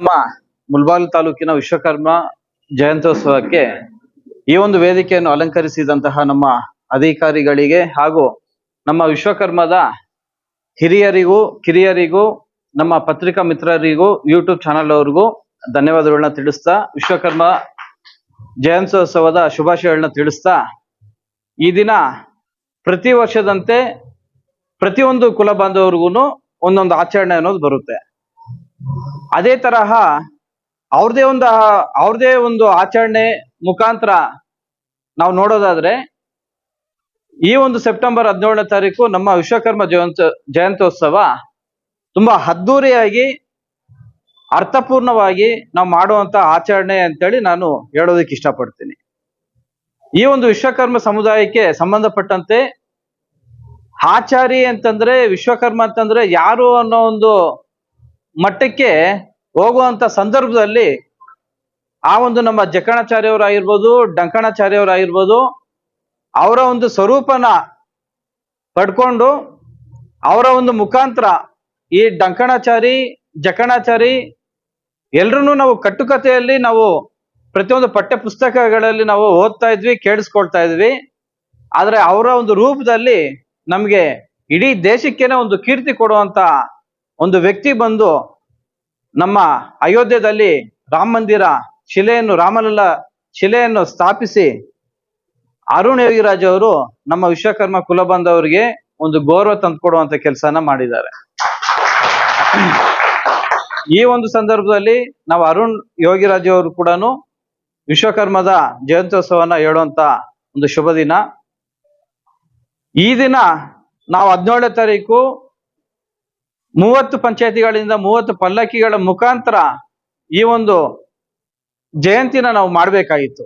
ನಮ್ಮ ಮುಲ್ಬಾಲ್ ತಾಲೂಕಿನ ವಿಶ್ವಕರ್ಮ ಜಯಂತ್ಯೋತ್ಸವಕ್ಕೆ ಈ ಒಂದು ವೇದಿಕೆಯನ್ನು ಅಲಂಕರಿಸಿದಂತಹ ನಮ್ಮ ಅಧಿಕಾರಿಗಳಿಗೆ ಹಾಗೂ ನಮ್ಮ ವಿಶ್ವಕರ್ಮದ ಹಿರಿಯರಿಗೂ, ಕಿರಿಯರಿಗೂ, ನಮ್ಮ ಪತ್ರಿಕಾ ಮಿತ್ರರಿಗೂ ಯೂಟ್ಯೂಬ್ ಚಾನಲ್ ಅವ್ರಿಗೂ ಧನ್ಯವಾದಗಳನ್ನ ತಿಳಿಸ್ತಾ, ವಿಶ್ವಕರ್ಮ ಜಯಂತ್ಯೋತ್ಸವದ ಶುಭಾಶಯಗಳನ್ನ ತಿಳಿಸ್ತಾ, ಈ ದಿನ ಪ್ರತಿ ವರ್ಷದಂತೆ ಪ್ರತಿಯೊಂದು ಕುಲ ಬಾಂಧವರಿಗೂ ಒಂದೊಂದು ಆಚರಣೆ ಅನ್ನೋದು ಬರುತ್ತೆ. ಅದೇ ತರಹ ಅವ್ರದೇ ಒಂದು ಅವ್ರದೇ ಒಂದು ಆಚರಣೆ ಮುಖಾಂತರ ನಾವು ನೋಡೋದಾದ್ರೆ, ಈ ಒಂದು ಸೆಪ್ಟೆಂಬರ್ ಹದಿನೇಳನೇ ತಾರೀಕು ನಮ್ಮ ವಿಶ್ವಕರ್ಮ ಜಯಂತ, ಜಯಂತ್ಯೋತ್ಸವ ತುಂಬಾ ಅದ್ದೂರಿಯಾಗಿ, ಅರ್ಥಪೂರ್ಣವಾಗಿ ನಾವು ಮಾಡುವಂತ ಆಚರಣೆ ಅಂತೇಳಿ ನಾನು ಹೇಳೋದಕ್ಕೆ ಇಷ್ಟಪಡ್ತೀನಿ. ಈ ಒಂದು ವಿಶ್ವಕರ್ಮ ಸಮುದಾಯಕ್ಕೆ ಸಂಬಂಧಪಟ್ಟಂತೆ ಆಚಾರಿ ಅಂತಂದ್ರೆ, ವಿಶ್ವಕರ್ಮ ಅಂತಂದ್ರೆ ಯಾರು ಅನ್ನೋ ಒಂದು ಮಟ್ಟಕ್ಕೆ ಹೋಗುವಂತ ಸಂದರ್ಭದಲ್ಲಿ ಆ ಒಂದು ನಮ್ಮ ಜಕಣಾಚಾರ್ಯವರಾಗಿರ್ಬೋದು, ಡಂಕಣಾಚಾರ್ಯವರಾಗಿರ್ಬೋದು, ಅವರ ಒಂದು ಸ್ವರೂಪನ ಪಡ್ಕೊಂಡು ಅವರ ಒಂದು ಮುಖಾಂತರ ಈ ಡಂಕಣಾಚಾರಿ, ಜಕಣಾಚಾರಿ ಎಲ್ರೂ ನಾವು ಕಟ್ಟುಕತೆಯಲ್ಲಿ ನಾವು ಪ್ರತಿಯೊಂದು ಪಠ್ಯ ಪುಸ್ತಕಗಳಲ್ಲಿ ನಾವು ಓದ್ತಾ ಇದ್ವಿ, ಕೇಳಿಸ್ಕೊಳ್ತಾ ಇದ್ವಿ. ಆದರೆ ಅವರ ಒಂದು ರೂಪದಲ್ಲಿ ನಮಗೆ ಇಡೀ ದೇಶಕ್ಕೇನೆ ಒಂದು ಕೀರ್ತಿ ಕೊಡುವಂತ ಒಂದು ವ್ಯಕ್ತಿ ಬಂದು ನಮ್ಮ ಅಯೋಧ್ಯೆಯಲ್ಲಿ ರಾಮ ಮಂದಿರ ಶಿಲೆಯನ್ನು, ರಾಮಲಲ್ಲ ಶಿಲೆಯನ್ನು ಸ್ಥಾಪಿಸಿ ಅರುಣ್ ಯೋಗಿರಾಜ್ ಅವರು ನಮ್ಮ ವಿಶ್ವಕರ್ಮ ಕುಲ ಬಂದವರಿಗೆ ಒಂದು ಗೌರವ ತಂದುಕೊಡುವಂತ ಕೆಲಸನ ಮಾಡಿದ್ದಾರೆ. ಈ ಒಂದು ಸಂದರ್ಭದಲ್ಲಿ ನಾವು ಅರುಣ್ ಯೋಗಿರಾಜ್ ಅವರು ಕೂಡ ವಿಶ್ವಕರ್ಮದ ಜಯಂತ್ಯೋತ್ಸವನ ಹೇಳುವಂತ ಒಂದು ಶುಭ ದಿನ. ಈ ದಿನ ನಾವು ಹದಿನೇಳನೇ ತಾರೀಕು ಮೂವತ್ತು ಪಂಚಾಯತಿಗಳಿಂದ ಮೂವತ್ತು ಪಲ್ಲಕ್ಕಿಗಳ ಮುಖಾಂತರ ಈ ಒಂದು ಜಯಂತಿನ ನಾವು ಮಾಡಬೇಕಾಗಿತ್ತು.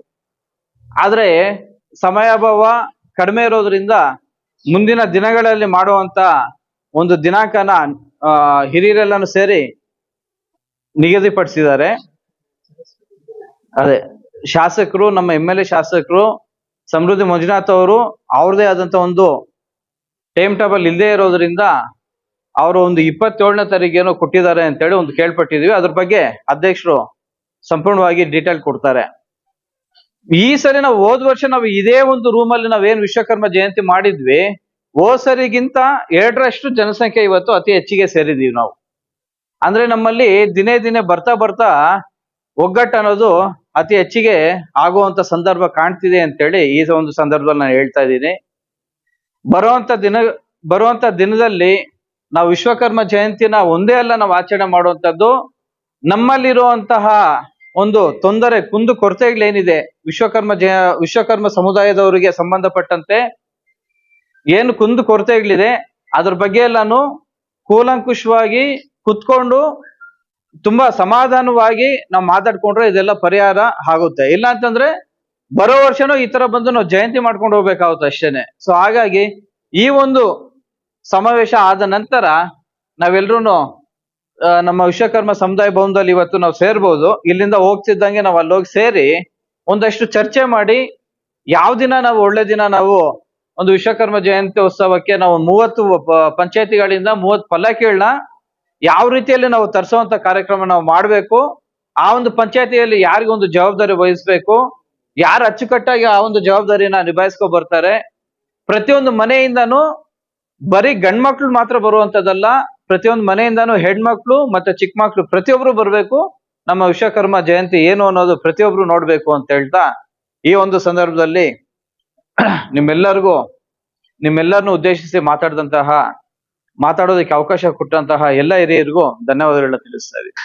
ಆದರೆ ಸಮಯಾಭಾವ ಕಡಿಮೆ ಇರೋದ್ರಿಂದ ಮುಂದಿನ ದಿನಗಳಲ್ಲಿ ಮಾಡುವಂತ ಒಂದು ದಿನಾಂಕನ ಹಿರಿಯರೆಲ್ಲನೂ ಸೇರಿ ನಿಗದಿಪಡಿಸಿದ್ದಾರೆ. ಅದೇ, ಶಾಸಕರು, ನಮ್ಮ ಎಂ ಎಲ್ ಎ ಶಾಸಕರು, ಸಮೃದ್ಧಿ ಮಂಜುನಾಥ್ ಅವರು ಅವ್ರದೇ ಆದಂತ ಒಂದು ಟೈಮ್ ಟೇಬಲ್ ಇಲ್ಲದೆ ಇರೋದ್ರಿಂದ ಅವರು ಒಂದು ಇಪ್ಪತ್ತೇಳನೇ ತಾರೀಕು ಏನೋ ಕೊಟ್ಟಿದ್ದಾರೆ ಅಂತೇಳಿ ಒಂದು ಕೇಳ್ಪಟ್ಟಿದ್ವಿ. ಅದ್ರ ಬಗ್ಗೆ ಅಧ್ಯಕ್ಷರು ಸಂಪೂರ್ಣವಾಗಿ ಡೀಟೇಲ್ ಕೊಡ್ತಾರೆ. ಈ ಸರಿ ನಾವು ಹೋದ್ ವರ್ಷ ನಾವು ಇದೇ ಒಂದು ರೂಮಲ್ಲಿ ನಾವೇನ್ ವಿಶ್ವಕರ್ಮ ಜಯಂತಿ ಮಾಡಿದ್ವಿ, ಓ ಸರಿಗಿಂತ ಎರಡರಷ್ಟು ಜನಸಂಖ್ಯೆ ಇವತ್ತು ಅತಿ ಹೆಚ್ಚಿಗೆ ಸೇರಿದೀವಿ ನಾವು. ಅಂದ್ರೆ ನಮ್ಮಲ್ಲಿ ದಿನೇ ದಿನೇ ಬರ್ತಾ ಬರ್ತಾ ಒಗ್ಗಟ್ಟು ಅನ್ನೋದು ಅತಿ ಹೆಚ್ಚಿಗೆ ಆಗುವಂತ ಸಂದರ್ಭ ಕಾಣ್ತಿದೆ ಅಂತೇಳಿ ಈ ಒಂದು ಸಂದರ್ಭದಲ್ಲಿ ನಾನು ಹೇಳ್ತಾ ಇದ್ದೀನಿ. ಬರುವಂತ ದಿನ, ಬರುವಂತ ದಿನದಲ್ಲಿ ನಾವು ವಿಶ್ವಕರ್ಮ ಜಯಂತಿನ ಒಂದೇ ಅಲ್ಲ ನಾವು ಆಚರಣೆ ಮಾಡುವಂಥದ್ದು. ನಮ್ಮಲ್ಲಿರುವಂತಹ ಒಂದು ತೊಂದರೆ, ಕುಂದು ಕೊರತೆಗಳೇನಿದೆ ವಿಶ್ವಕರ್ಮ ಜಯ, ವಿಶ್ವಕರ್ಮ ಸಮುದಾಯದವರಿಗೆ ಸಂಬಂಧಪಟ್ಟಂತೆ ಏನು ಕುಂದು ಕೊರತೆಗಳಿದೆ, ಅದ್ರ ಬಗ್ಗೆ ಎಲ್ಲಾನು ಕೂಲಂಕುಷವಾಗಿ ಕುತ್ಕೊಂಡು ತುಂಬಾ ಸಮಾಧಾನವಾಗಿ ನಾವು ಮಾತಾಡ್ಕೊಂಡ್ರೆ ಇದೆಲ್ಲ ಪರಿಹಾರ ಆಗುತ್ತೆ. ಇಲ್ಲ ಅಂತಂದ್ರೆ ಬರೋ ವರ್ಷನೂ ಈ ತರ ಬಂದು ನಾವು ಜಯಂತಿ ಮಾಡ್ಕೊಂಡು ಹೋಗ್ಬೇಕಾಗುತ್ತೆ ಅಷ್ಟೇನೆ. ಸೊ ಹಾಗಾಗಿ ಈ ಒಂದು ಸಮಾವೇಶ ಆದ ನಂತರ ನಾವೆಲ್ಲರೂ ನಮ್ಮ ವಿಶ್ವಕರ್ಮ ಸಮುದಾಯ ಭವನದಲ್ಲಿ ಇವತ್ತು ನಾವು ಸೇರ್ಬೋದು. ಇಲ್ಲಿಂದ ಹೋಗ್ತಿದ್ದಂಗೆ ನಾವು ಅಲ್ಲಿ ಹೋಗಿ ಸೇರಿ ಒಂದಷ್ಟು ಚರ್ಚೆ ಮಾಡಿ ಯಾವ ದಿನ ನಾವು ಒಳ್ಳೆ ದಿನ ನಾವು ಒಂದು ವಿಶ್ವಕರ್ಮ ಜಯಂತಿ ಉತ್ಸವಕ್ಕೆ ನಾವು ಮೂವತ್ತು ಪಂಚಾಯತಿಗಳಿಂದ ಮೂವತ್ತು ಪಲ್ಲಕ್ಕಿಗಳನ್ನ ಯಾವ ರೀತಿಯಲ್ಲಿ ನಾವು ತರಿಸುವಂತ ಕಾರ್ಯಕ್ರಮ ನಾವು ಮಾಡಬೇಕು, ಆ ಒಂದು ಪಂಚಾಯತಿಯಲ್ಲಿ ಯಾರಿಗೊಂದು ಜವಾಬ್ದಾರಿ ವಹಿಸ್ಬೇಕು, ಯಾರು ಅಚ್ಚುಕಟ್ಟಾಗಿ ಆ ಒಂದು ಜವಾಬ್ದಾರಿನ ನಿಭಾಯಿಸ್ಕೊ ಬರ್ತಾರೆ, ಪ್ರತಿಯೊಂದು ಮನೆಯಿಂದನೂ ಬರೀ ಗಂಡ್ಮಕ್ಳು ಮಾತ್ರ ಬರುವಂತದ್ದಲ್ಲ, ಪ್ರತಿಯೊಂದು ಮನೆಯಿಂದಾನು ಹೆಣ್ಮಕ್ಳು ಮತ್ತೆ ಚಿಕ್ಕ ಮಕ್ಳು ಪ್ರತಿಯೊಬ್ರು ಬರ್ಬೇಕು. ನಮ್ಮ ವಿಶ್ವಕರ್ಮ ಜಯಂತಿ ಏನು ಅನ್ನೋದು ಪ್ರತಿಯೊಬ್ರು ನೋಡ್ಬೇಕು ಅಂತ ಹೇಳ್ತಾ ಈ ಒಂದು ಸಂದರ್ಭದಲ್ಲಿ ನಿಮ್ಮೆಲ್ಲರಿಗೂ, ನಿಮ್ಮೆಲ್ಲರನ್ನು ಉದ್ದೇಶಿಸಿ ಮಾತಾಡಿದಂತಹ, ಮಾತಾಡೋದಕ್ಕೆ ಅವಕಾಶ ಕೊಟ್ಟಂತಹ ಎಲ್ಲ ಹಿರಿಯರಿಗೂ ಧನ್ಯವಾದಗಳನ್ನ ತಿಳಿಸ್ತಾ ಇದ್ದೀನಿ.